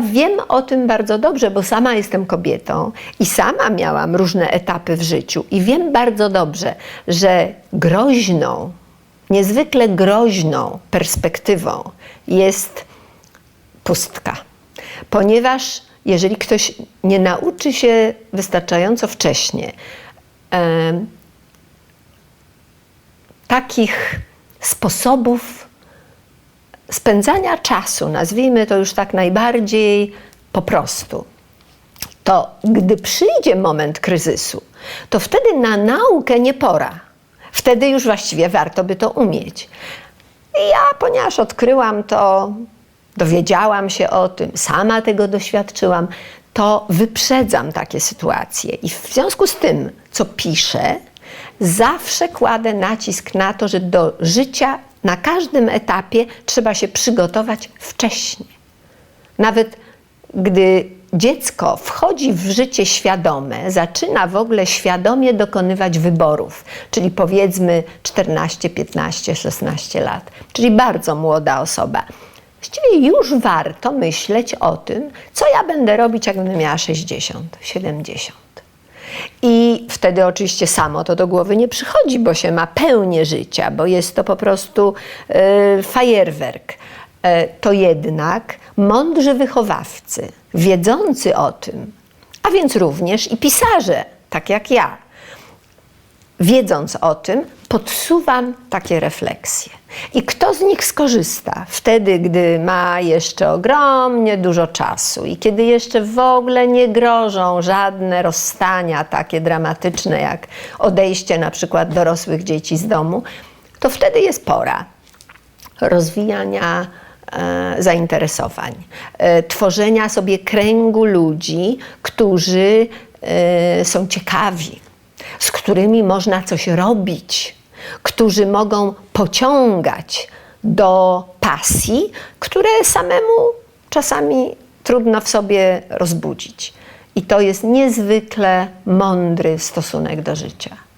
Wiem o tym bardzo dobrze, bo sama jestem kobietą i sama miałam różne etapy w życiu i wiem bardzo dobrze, że groźną, niezwykle groźną perspektywą jest pustka. Ponieważ jeżeli ktoś nie nauczy się wystarczająco wcześnie em, takich sposobów spędzania czasu, nazwijmy to już tak najbardziej po prostu, to gdy przyjdzie moment kryzysu, to wtedy na naukę nie pora. Wtedy już właściwie warto by to umieć. I ja, ponieważ odkryłam to, dowiedziałam się o tym, sama tego doświadczyłam, to wyprzedzam takie sytuacje. I w związku z tym, co piszę, zawsze kładę nacisk na to, że do życia na każdym etapie trzeba się przygotować wcześniej. Nawet gdy dziecko wchodzi w życie świadome, zaczyna w ogóle świadomie dokonywać wyborów, czyli powiedzmy 14, 15, 16 lat, czyli bardzo młoda osoba. Właściwie już warto myśleć o tym, co ja będę robić, jak będę miała 60, 70. Wtedy oczywiście samo to do głowy nie przychodzi, bo się ma pełnię życia, bo jest to po prostu e, fajerwerk. E, to jednak mądrzy wychowawcy, wiedzący o tym, a więc również i pisarze, tak jak ja, wiedząc o tym, podsuwam takie refleksje. I kto z nich skorzysta? Wtedy, gdy ma jeszcze ogromnie dużo czasu i kiedy jeszcze w ogóle nie grożą żadne rozstania takie dramatyczne, jak odejście na przykład dorosłych dzieci z domu, to wtedy jest pora rozwijania e, zainteresowań, e, tworzenia sobie kręgu ludzi, którzy e, są ciekawi, z którymi można coś robić, którzy mogą pociągać do pasji, które samemu czasami trudno w sobie rozbudzić. I to jest niezwykle mądry stosunek do życia.